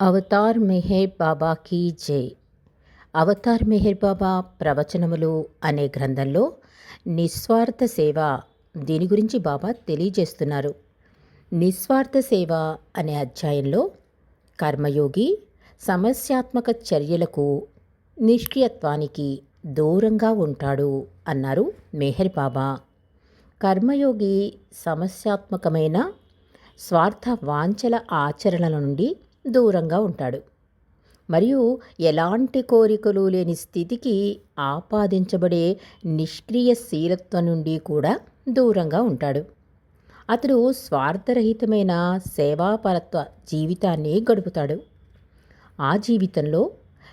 Avatar Meher Baba కీ జై. అవతార్ మెహర్ బాబా ప్రవచనములు అనే గ్రంథంలో నిస్వార్థ సేవ దీని గురించి బాబా తెలియజేస్తున్నారు. నిస్వార్థ సేవ అనే అధ్యాయంలో కర్మయోగి సమస్యాత్మక చర్యలకు నిష్క్రియత్వానికి దూరంగా ఉంటాడు అన్నారు మెహర్ బాబా. కర్మయోగి సమస్యాత్మకమైన స్వార్థ వాంఛల ఆచరణల నుండి దూరంగా ఉంటాడు. మరియు ఎలాంటి కోరికలు లేని స్థితికి ఆపాదించబడే నిష్క్రియశీలత్వం నుండి కూడా దూరంగా ఉంటాడు. అతడు స్వార్థరహితమైన సేవాపరత్వ జీవితాన్ని గడుపుతాడు. ఆ జీవితంలో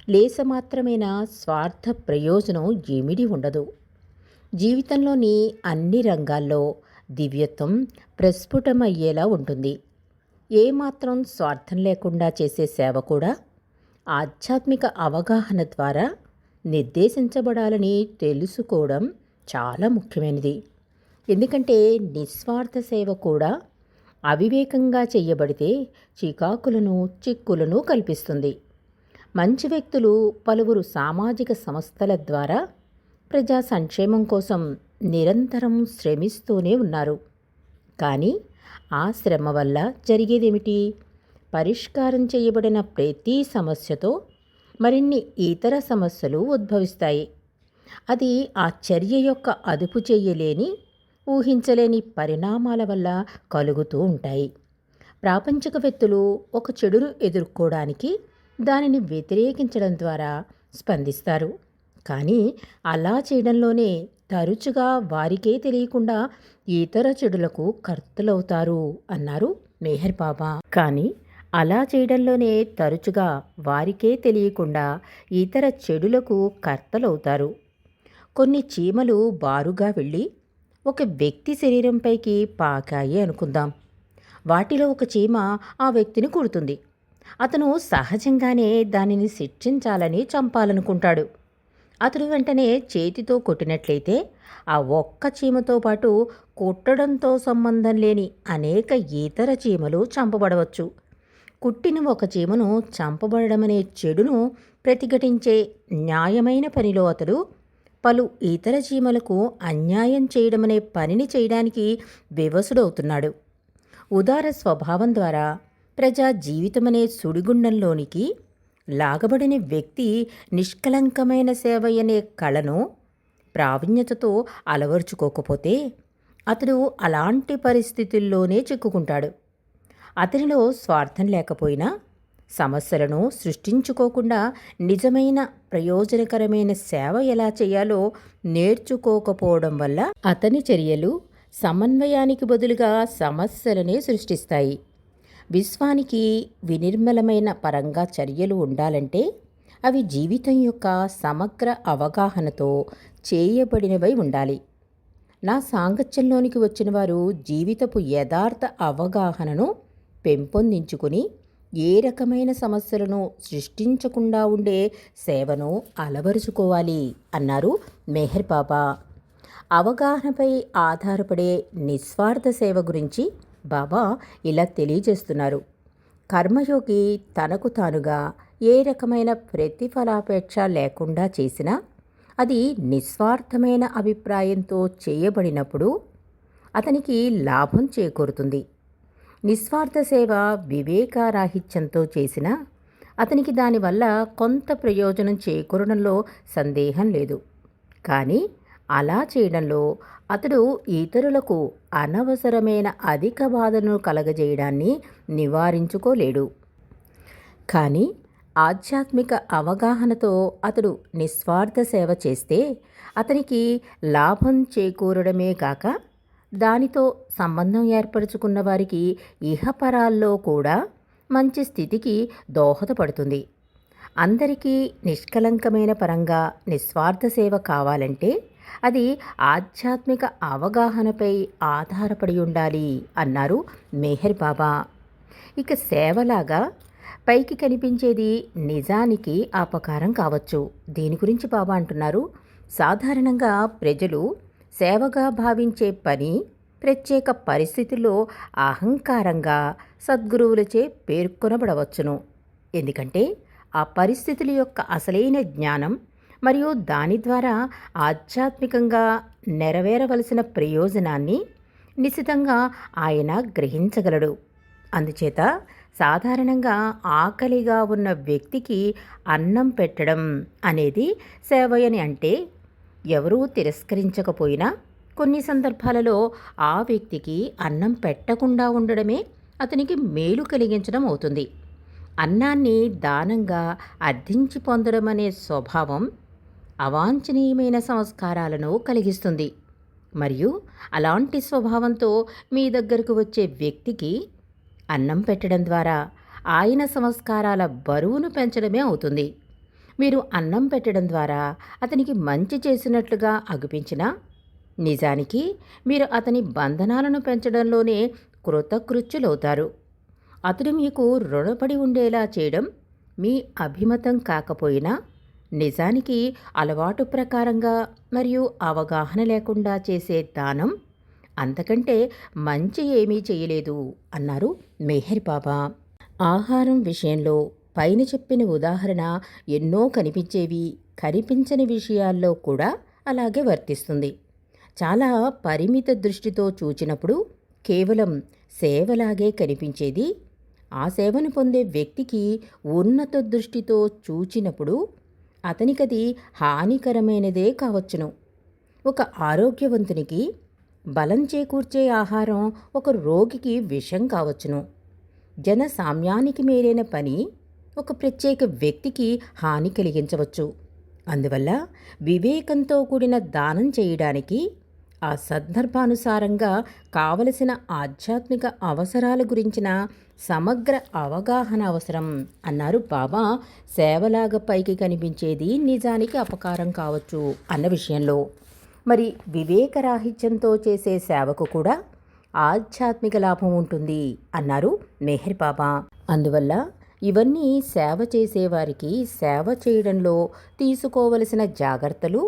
లేసమాత్రమైన స్వార్థ ప్రయోజనం ఏమిడి ఉండదు. జీవితంలోని అన్ని రంగాల్లో దివ్యత్వం ప్రస్ఫుటమయ్యేలా ఉంటుంది. ఏమాత్రం స్వార్థం లేకుండా చేసే సేవ కూడా ఆధ్యాత్మిక అవగాహన ద్వారా నిర్దేశించబడాలని తెలుసుకోవడం చాలా ముఖ్యమైనది. ఎందుకంటే నిస్వార్థ సేవ కూడా అవివేకంగా చేయబడితే చికాకులను చిక్కులను కల్పిస్తుంది. మంచి వ్యక్తులు పలువురు సామాజిక సంస్థల ద్వారా ప్రజా సంక్షేమం కోసం నిరంతరం శ్రమిస్తూనే ఉన్నారు. కానీ ఆ శ్రమ వల్ల జరిగేదేమిటి? పరిష్కారం చేయబడిన ప్రతి సమస్యతో మరిన్ని ఇతర సమస్యలు ఉద్భవిస్తాయి. అది ఆ చర్య యొక్క అదుపు చేయలేని ఊహించలేని పరిణామాల వల్ల కలుగుతూ ఉంటాయి. ప్రాపంచికవేత్తలు ఒక చెడును ఎదుర్కోవడానికి దానిని వ్యతిరేకించడం ద్వారా స్పందిస్తారు. కానీ అలా చేయడంలోనే తరచుగా వారికే తెలియకుండా ఇతర చెడులకు కర్తలవుతారు అన్నారు మెహర్ బాబా. కానీ అలా చేయడంలోనే తరచుగా వారికే తెలియకుండా ఇతర చెడులకు కర్తలవుతారు. కొన్ని చీమలు బారుగా వెళ్ళి ఒక వ్యక్తి శరీరంపైకి పాకాయి అనుకుందాం. వాటిలో ఒక చీమ ఆ వ్యక్తిని కుడుతుంది. అతను సహజంగానే దానిని శిక్షించాలని చంపాలనుకుంటాడు. అతడు వెంటనే చేతితో కొట్టినట్లయితే ఆ ఒక్క చీమతో పాటు కుట్టడంతో సంబంధం లేని అనేక ఇతర చీమలు చంపబడవచ్చు. కుట్టిన ఒక చీమను చంపబడమనే చెడును ప్రతిఘటించే న్యాయమైన పనిలో అతడు పలు ఇతర చీమలకు అన్యాయం చేయడమనే పనిని చేయడానికి వివసుడవుతున్నాడు. ఉదార స్వభావం ద్వారా ప్రజా జీవితమనే సుడిగుండంలోనికి లాగబడిన వ్యక్తి నిష్కలంకమైన సేవ అనే కళను ప్రావీణ్యతతో అలవర్చుకోకపోతే అతడు అలాంటి పరిస్థితుల్లోనే చిక్కుకుంటాడు. అతనిలో స్వార్థం లేకపోయినా సమస్యలను సృష్టించుకోకుండా నిజమైన ప్రయోజనకరమైన సేవ ఎలా చేయాలో నేర్చుకోకపోవడం వల్ల అతని చర్యలు సమన్వయానికి బదులుగా సమస్యలనే సృష్టిస్తాయి. విశ్వానికి వినిర్మలమైన పరంగా చర్యలు ఉండాలంటే అవి జీవితం యొక్క సమగ్ర అవగాహనతో చేయబడినవై ఉండాలి. నా సాంగత్యంలోనికి వచ్చిన వారు జీవితపు యథార్థ అవగాహనను పెంపొందించుకుని ఏ రకమైన సమస్యలను సృష్టించకుండా ఉండే సేవను అలవరుచుకోవాలి అన్నారు మెహర్ బాబా అవగాహనపై ఆధారపడే నిస్వార్థ సేవ గురించి బాబా ఇలా తెలియజేస్తున్నారు. కర్మయోగి తనకు తానుగా ఏ రకమైన ప్రతిఫలాపేక్ష లేకుండా చేసినా అది నిస్వార్థమైన అభిప్రాయంతో చేయబడినప్పుడు అతనికి లాభం చేకూరుతుంది. నిస్వార్థ సేవ వివేకారాహిత్యంతో చేసిన అతనికి దానివల్ల కొంత ప్రయోజనం చేకూరడంలో సందేహం లేదు. కానీ అలా చేయడంలో అతడు ఇతరులకు అనవసరమైన అధిక బాధను కలగజేయడాన్ని నివారించుకోలేడు. కానీ ఆధ్యాత్మిక అవగాహనతో అతడు నిస్వార్థ సేవ చేస్తే అతనికి లాభం చేకూరడమే కాక దానితో సంబంధం ఏర్పరచుకున్న వారికి ఇహపరాల్లో కూడా మంచి స్థితికి దోహదపడుతుంది. అందరికీ నిష్కలంకమైన పరంగా నిస్వార్థ సేవ కావాలంటే అది ఆధ్యాత్మిక అవగాహనపై ఆధారపడి ఉండాలి అన్నారు మెహర్ బాబా. ఇక సేవలాగా పైకి కనిపించేది నిజానికి అపకారం కావచ్చు. దీని గురించి బాబా అంటున్నారు. సాధారణంగా ప్రజలు సేవగా భావించే పని ప్రత్యేక పరిస్థితుల్లో అహంకారంగా సద్గురువులచే పేర్కొనబడవచ్చును. ఎందుకంటే ఆ పరిస్థితుల యొక్క అసలైన జ్ఞానం మరియు దాని ద్వారా ఆధ్యాత్మికంగా నెరవేరవలసిన ప్రయోజనాన్ని నిశితంగా ఆయన గ్రహించగలడు. అందుచేత సాధారణంగా ఆకలిగా ఉన్న వ్యక్తికి అన్నం పెట్టడం అనేది సేవయని అంటే ఎవరూ తిరస్కరించకపోయినా కొన్ని సందర్భాలలో ఆ వ్యక్తికి అన్నం పెట్టకుండా ఉండడమే అతనికి మేలు కలిగించడం అవుతుంది. అన్నాన్ని దానంగా అర్థించి పొందడం అనే స్వభావం అవాంఛనీయమైన సంస్కారాలను కలిగిస్తుంది. మరియు అలాంటి స్వభావంతో మీ దగ్గరకు వచ్చే వ్యక్తికి అన్నం పెట్టడం ద్వారా ఆయన సంస్కారాల బరువును పెంచడమే అవుతుంది. మీరు అన్నం పెట్టడం ద్వారా అతనికి మంచి చేసినట్లుగా అగుపించినా నిజానికి మీరు అతని బంధనాలను పెంచడంలోనే కృతకృత్యులవుతారు. అతడు మీకు రుణపడి ఉండేలా చేయడం మీ అభిమతం కాకపోయినా నిజానికి అలవాటు ప్రకారంగా మరియు అవగాహన లేకుండా చేసే దానం అంతకంటే మంచి ఏమీ చేయలేదు అన్నారు మెహర్ బాబా. ఆహారం విషయంలో పైన చెప్పిన ఉదాహరణ ఎన్నో కనిపించేవి కనిపించని విషయాల్లో కూడా అలాగే వర్తిస్తుంది. చాలా పరిమిత దృష్టితో చూచినప్పుడు కేవలం సేవలాగే కనిపించేది ఆ సేవను పొందే వ్యక్తికి ఉన్నత దృష్టితో చూచినప్పుడు అతనికది హానికరమైనదే కావచ్చును. ఒక ఆరోగ్యవంతునికి బలం చేకూర్చే ఆహారం ఒక రోగికి విషం కావచ్చును. జన సామ్యానికి మేలైన పని ఒక ప్రత్యేక వ్యక్తికి హాని కలిగించవచ్చు. అందువల్ల వివేకంతో కూడిన దానం చేయడానికి ఆ సందర్భానుసారంగా కావలసిన ఆధ్యాత్మిక అవసరాల గురించిన సమగ్ర అవగాహన అవసరం అన్నారు బాబా. సేవలాగా పైకి కనిపించేది నిజానికి అపకారం కావచ్చు అన్న విషయంలో. మరి వివేకరాహిత్యంతో చేసే సేవకు కూడా ఆధ్యాత్మిక లాభం ఉంటుంది అన్నారు మెహర్ బాబా. అందువల్ల ఇవన్నీ సేవ చేసేవారికి సేవ చేయడంలో తీసుకోవలసిన జాగ్రత్తలు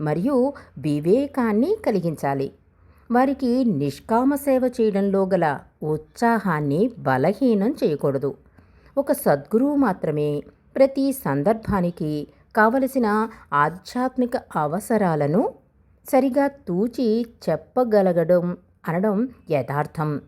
మరియు వివేకాన్ని కలిగించాలి. వారికి నిష్కామ సేవ చేయడంలో గల ఉత్సాహాన్ని బలహీనం చేయకూడదు. ఒక సద్గురువు మాత్రమే ప్రతి సందర్భానికి కావలసిన ఆధ్యాత్మిక అవసరాలను సరిగా తూచి చెప్పగలగడం అనడం యథార్థం.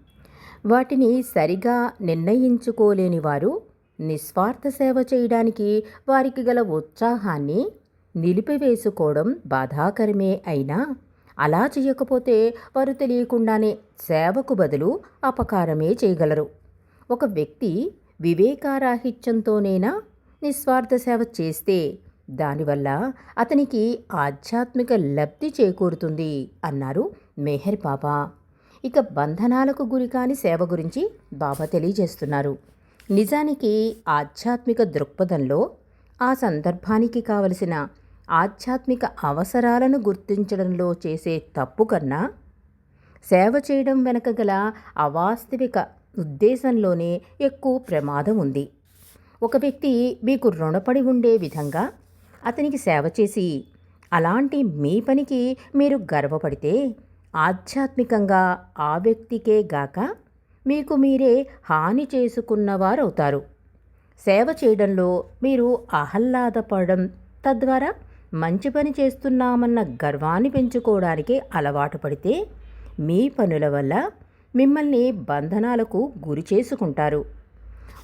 వాటిని సరిగా నిర్ణయించుకోలేని వారు నిస్వార్థ సేవ చేయడానికి వారికి గల ఉత్సాహాన్ని నిలిపివేసుకోవడం బాధాకరమే అయినా అలా చేయకపోతే వారు తెలియకుండానే సేవకు బదులు అపకారమే చేయగలరు. ఒక వ్యక్తి వివేకారాహిత్యంతోనైనా నిస్వార్థ సేవ చేస్తే దానివల్ల అతనికి ఆధ్యాత్మిక లబ్ధి చేకూరుతుంది అన్నారు మెహర్ బాబా ఇక బంధనాలకు గురికాని సేవ గురించి బాబా తెలియజేస్తున్నారు. నిజానికి ఆధ్యాత్మిక దృక్పథంలో ఆ సందర్భానికి కావలసిన ఆధ్యాత్మిక అవసరాలను గుర్తించడంలో చేసే తప్పు కన్నా సేవ చేయడం వెనక గల అవాస్తవిక ఉద్దేశంలోనే ఎక్కువ ప్రమాదం ఉంది. ఒక వ్యక్తి మీకు రుణపడి ఉండే విధంగా అతనికి సేవ చేసి అలాంటి మీ పనికి మీరు గర్వపడితే ఆధ్యాత్మికంగా ఆ వ్యక్తికే గాక మీకు మీరే హాని చేసుకున్నవారవుతారు. సేవ చేయడంలో మీరు ఆహ్లాదపడడం తద్వారా మంచి పని చేస్తున్నామన్న గర్వాన్ని పెంచుకోవడానికి అలవాటు పడితే మీ పనుల వల్ల మిమ్మల్ని బంధనాలకు గురి చేసుకుంటారు.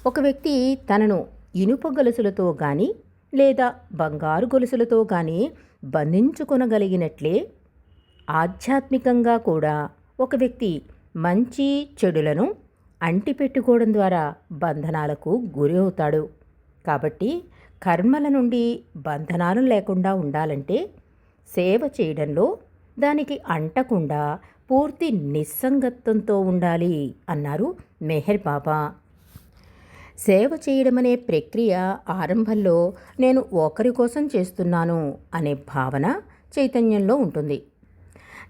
ఒక వ్యక్తి తనను ఇనుప గొలుసులతో కానీ లేదా బంగారు గొలుసులతో కానీ బంధించుకొనగలిగినట్లే ఆధ్యాత్మికంగా కూడా ఒక వ్యక్తి మంచి చెడులను అంటిపెట్టుకోవడం ద్వారా బంధనాలకు గురి అవుతాడు కాబట్టి కర్మల నుండి బంధనాలు లేకుండా ఉండాలంటే సేవ చేయడంలో దానికి అంటకుండా పూర్తి నిస్సంగత్వంతో ఉండాలి అన్నారు మెహర్ బాబా. సేవ చేయడం అనే ప్రక్రియ ఆరంభంలో నేను ఒకరి కోసం చేస్తున్నాను అనే భావన చైతన్యంలో ఉంటుంది.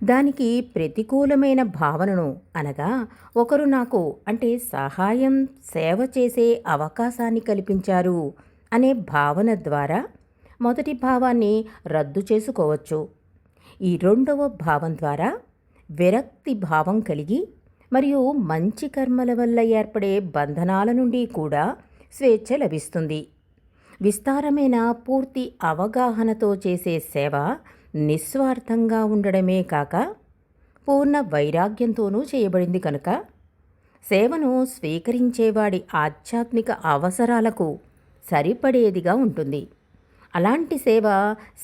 దానికి ప్రతికూలమైన భావనను అనగా ఒకరు నాకు అంటే సహాయం సేవ చేసే అవకాశాన్ని కల్పించారు అనే భావన ద్వారా మొదటి భావాన్ని రద్దు చేసుకోవచ్చు. ఈ రెండవ భావం ద్వారా విరక్తి భావం కలిగి మరియు మంచి కర్మల వల్ల ఏర్పడే బంధనాల నుండి కూడా స్వేచ్ఛ లభిస్తుంది. విస్తారమైన పూర్తి అవగాహనతో చేసే సేవ నిస్వార్థంగా ఉండడమే కాక పూర్ణ వైరాగ్యంతోనూ చేయబడింది కనుక సేవను స్వీకరించేవాడి ఆధ్యాత్మిక అవసరాలకు సరిపడేదిగా ఉంటుంది. అలాంటి సేవ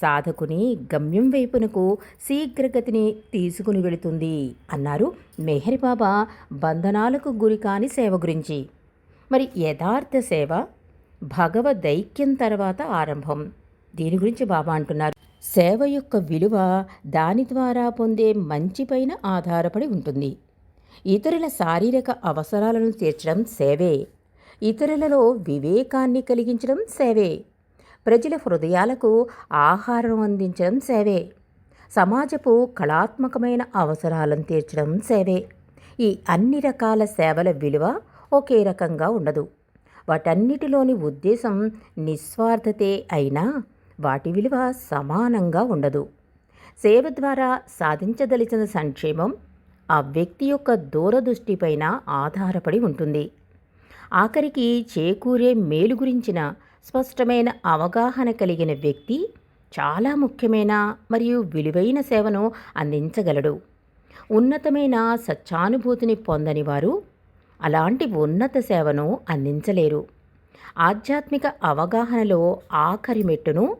సాధకుని గమ్యం వైపునకు శీఘ్రగతిని తీసుకుని వెళుతుంది అన్నారు మెహరి బాబా బంధనాలకు గురి కాని సేవ గురించి. మరి యథార్థ సేవ భగవదైక్యం తర్వాత ఆరంభం. దీని గురించి బాబా అంటున్నారు. సేవ యొక్క విలువ దాని ద్వారా పొందే మంచిపైన ఆధారపడి ఉంటుంది. ఇతరుల శారీరక అవసరాలను తీర్చడం సేవే. ఇతరులలో వివేకాన్ని కలిగించడం సేవే. ప్రజల హృదయాలకు ఆహారం అందించడం సేవే. సమాజపు కళాత్మకమైన అవసరాలను తీర్చడం సేవే. ఈ అన్ని రకాల సేవల విలువ ఒకే రకంగా ఉండదు. వాటన్నిటిలోని ఉద్దేశం నిస్వార్థతే అయినా వాటి విలువ సమానంగా ఉండదు. సేవ ద్వారా సాధించదలిచిన సంక్షేమం ఆ వ్యక్తి యొక్క దూరదృష్టిపైన ఆధారపడి ఉంటుంది. ఆఖరికి చేకూరే మేలు గురించిన స్పష్టమైన అవగాహన కలిగిన వ్యక్తి చాలా ముఖ్యమైన మరియు విలువైన సేవను అందించగలడు. ఉన్నతమైన సత్యానుభూతిని పొందని వారు అలాంటి ఉన్నత సేవను అందించలేరు. ఆధ్యాత్మిక అవగాహనలో ఆఖరి మెట్టును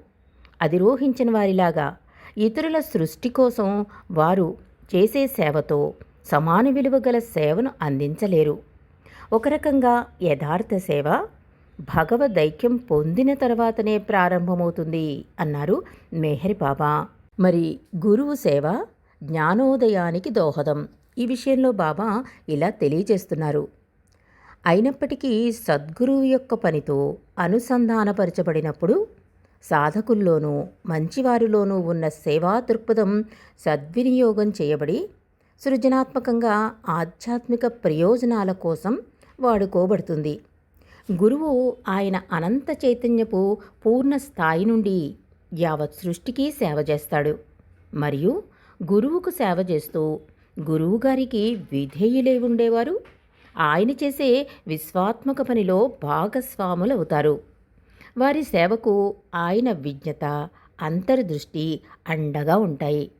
అధిరోహించిన వారిలాగా ఇతరుల సృష్టి కోసం వారు చేసే సేవతో సమాన విలువ గల సేవను అందించలేరు. ఒక రకంగా యథార్థ సేవ భగవదైక్యం పొందిన తర్వాతనే ప్రారంభమవుతుంది అన్నారు మెహర్ బాబా. మరి గురువు సేవ జ్ఞానోదయానికి దోహదం. ఈ విషయంలో బాబా ఇలా తెలియజేస్తున్నారు. అయినప్పటికీ సద్గురువు యొక్క పనితో అనుసంధానపరచబడినప్పుడు సాధకుల్లోనూ మంచివారిలోనూ ఉన్న సేవా దృక్పథం సద్వినియోగం చేయబడి సృజనాత్మకంగా ఆధ్యాత్మిక ప్రయోజనాల కోసం వాడుకోబడుతుంది గురువు ఆయన అనంత చైతన్యపు పూర్ణ స్థాయి నుండి యావత్ సృష్టికి సేవ చేస్తాడు. మరియు గురువుకు సేవ చేస్తూ గురువుగారికి విధేయులై ఉండేవారు. ఆయన చేసే విశ్వాత్మక పనిలో భాగస్వాములవుతారు. వారి సేవకు ఆయన విజ్ఞత అంతర్దృష్టి అండగా ఉంటాయి.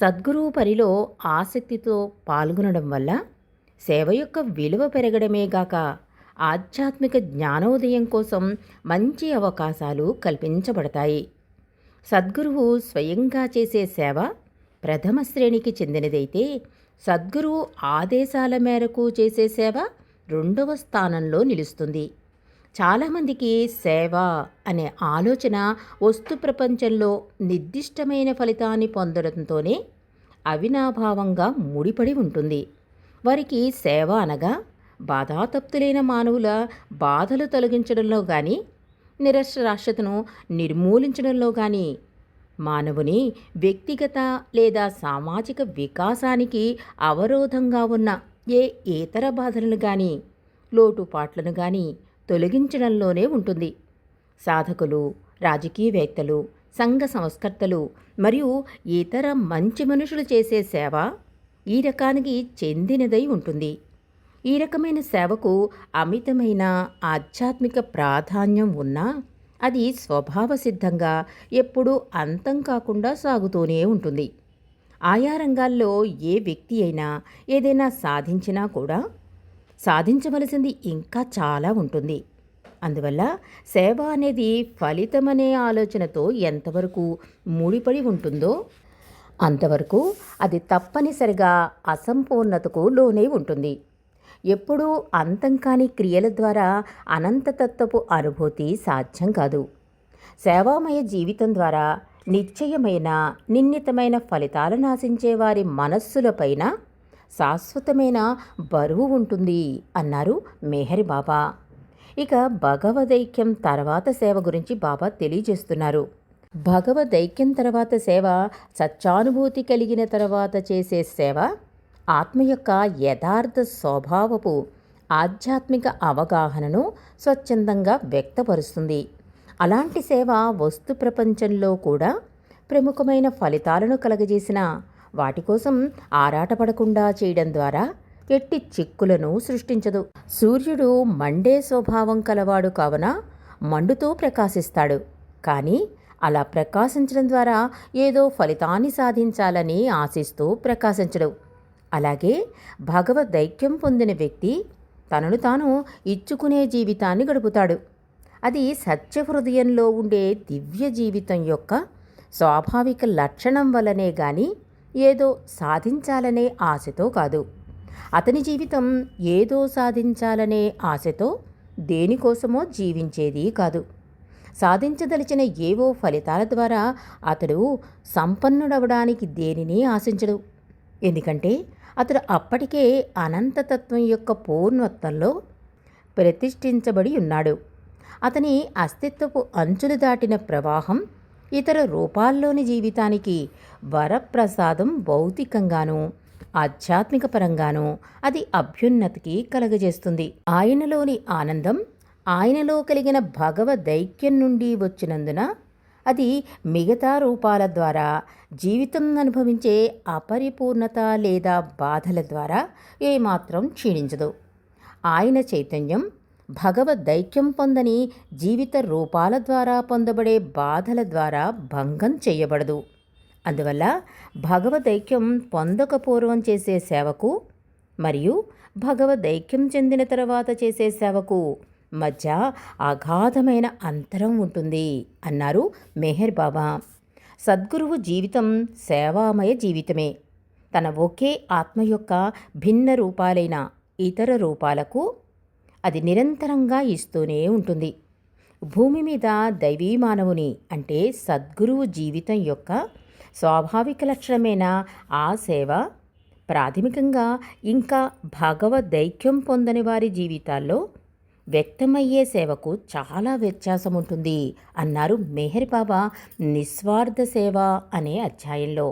సద్గురువు పనిలో ఆసక్తితో పాల్గొనడం వల్ల సేవ యొక్క విలువ పెరగడమే గాక ఆధ్యాత్మిక జ్ఞానోదయం కోసం మంచి అవకాశాలు కల్పించబడతాయి. సద్గురువు స్వయంగా చేసే సేవ ప్రథమ శ్రేణికి చెందినదైతే సద్గురువు ఆదేశాల మేరకు చేసే సేవ రెండవ స్థానంలో నిలుస్తుంది. చాలామందికి సేవ అనే ఆలోచన వస్తు ప్రపంచంలో నిర్దిష్టమైన ఫలితాన్ని పొందడంతోనే అవినాభావంగా ముడిపడి ఉంటుంది. వారికి సేవ అనగా బాధాతప్తులైన మానవుల బాధలు తొలగించడంలో కానీ నిరక్షరాస్యతను నిర్మూలించడంలో కానీ మానవుని వ్యక్తిగత లేదా సామాజిక వికాసానికి అవరోధంగా ఉన్న ఏ ఇతర బాధలను కానీ లోటుపాట్లను కానీ తొలగించడంలోనే ఉంటుంది. సాధకులు రాజకీయవేత్తలు సంఘ సంస్కర్తలు మరియు ఇతర మంచి మనుషులు చేసే సేవ ఈ రకానికి చెందినదై ఉంటుంది. ఈ రకమైన సేవకు అమితమైన ఆధ్యాత్మిక ప్రాధాన్యం ఉన్నా అది స్వభావ సిద్ధంగా ఎప్పుడూ అంతం కాకుండా సాగుతూనే ఉంటుంది. ఆయా రంగాల్లో ఏ వ్యక్తి అయినా ఏదైనా సాధించినా కూడా సాధించవలసింది ఇంకా చాలా ఉంటుంది. అందువల్ల సేవ అనేది ఫలితమనే ఆలోచనతో ఎంతవరకు ముడిపడి ఉంటుందో అంతవరకు అది తప్పనిసరిగా అసంపూర్ణతకు లోనే ఉంటుంది. ఎప్పుడూ అంతం కాని క్రియల ద్వారా అనంతతత్వపు అనుభూతి సాధ్యం కాదు. సేవామయ జీవితం ద్వారా నిశ్చయమైన నిర్ణీతమైన ఫలితాలను ఆశించే వారి మనస్సులపైన శాశ్వతమైన బరువు ఉంటుంది అన్నారు మెహరి బాబా. ఇక భగవదైక్యం తర్వాత సేవ గురించి బాబా తెలియజేస్తున్నారు. భగవదైక్యం తర్వాత సేవ సత్యానుభూతి కలిగిన తర్వాత చేసే సేవ ఆత్మ యొక్క యథార్థ స్వభావపు ఆధ్యాత్మిక అవగాహనను స్వచ్ఛందంగా వ్యక్తపరుస్తుంది. అలాంటి సేవ వస్తు ప్రపంచంలో కూడా ప్రముఖమైన ఫలితాలను కలగజేసిన వాటి కోసం ఆరాటపడకుండా చేయడం ద్వారా ఎట్టి చిక్కులను సృష్టించదు. సూర్యుడు మండే స్వభావం కలవాడు కావున మండుతూ ప్రకాశిస్తాడు. కానీ అలా ప్రకాశించడం ద్వారా ఏదో ఫలితాన్ని సాధించాలని ఆశిస్తూ ప్రకాశించడు. అలాగే భగవదైక్యం పొందిన వ్యక్తి తనను తాను ఇచ్చుకునే జీవితాన్ని గడుపుతాడు. అది సత్య హృదయంలో ఉండే దివ్య జీవితం యొక్క స్వాభావిక లక్షణం వలనే గాని ఏదో సాధించాలనే ఆశతో కాదు. అతని జీవితం ఏదో సాధించాలనే ఆశతో దేనికోసమో జీవించేది కాదు. సాధించదలిచిన ఏవో ఫలితాల ద్వారా అతడు సంపన్నుడవడానికి దేనిని ఆశించడు. ఎందుకంటే అతడు అప్పటికే అనంతతత్వం యొక్క పూర్ణత్వంలో ప్రతిష్ఠించబడి ఉన్నాడు. అతని అస్తిత్వపు అంచులు దాటిన ప్రవాహం ఇతర రూపాల్లోని జీవితానికి వరప్రసాదం భౌతికంగానూ ఆధ్యాత్మిక పరంగానూ అది అభ్యున్నతికి కలగజేస్తుంది. ఆయనలోని ఆనందం ఆయనలో కలిగిన భగవదైక్యం నుండి వచ్చినందున అది మిగతా రూపాల ద్వారా జీవితం అనుభవించే అపరిపూర్ణత లేదా బాధల ద్వారా ఏమాత్రం క్షీణించదు. ఆయన చైతన్యం భగవదైక్యం పొందని జీవిత రూపాల ద్వారా పొందబడే బాధల ద్వారా భంగం చేయబడదు. అందువల్ల భగవదైక్యం పొందక పూర్వం చేసే సేవకు మరియు భగవదైక్యం చెందిన తర్వాత చేసే సేవకు మధ్య అగాధమైన అంతరం ఉంటుంది అన్నారు మెహర్ బాబా. సద్గురువు జీవితం సేవామయ జీవితమే. తన ఒకే ఆత్మ యొక్క భిన్న రూపాలైన ఇతర రూపాలకు అది నిరంతరంగా ఇస్తూనే ఉంటుంది. భూమి మీద దైవీ మానవుని అంటే సద్గురువు జీవితం యొక్క స్వాభావిక లక్షణమైన ఆ సేవ ప్రాథమికంగా ఇంకా భగవదైక్యం పొందని వారి జీవితాల్లో వ్యక్తమయ్యే సేవకు చాలా వ్యత్యాసం ఉంటుంది అన్నారు మెహర్ బాబా నిస్వార్థ సేవ అనే అధ్యాయంలో.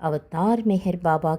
అవతార్ మెహర్ బాబా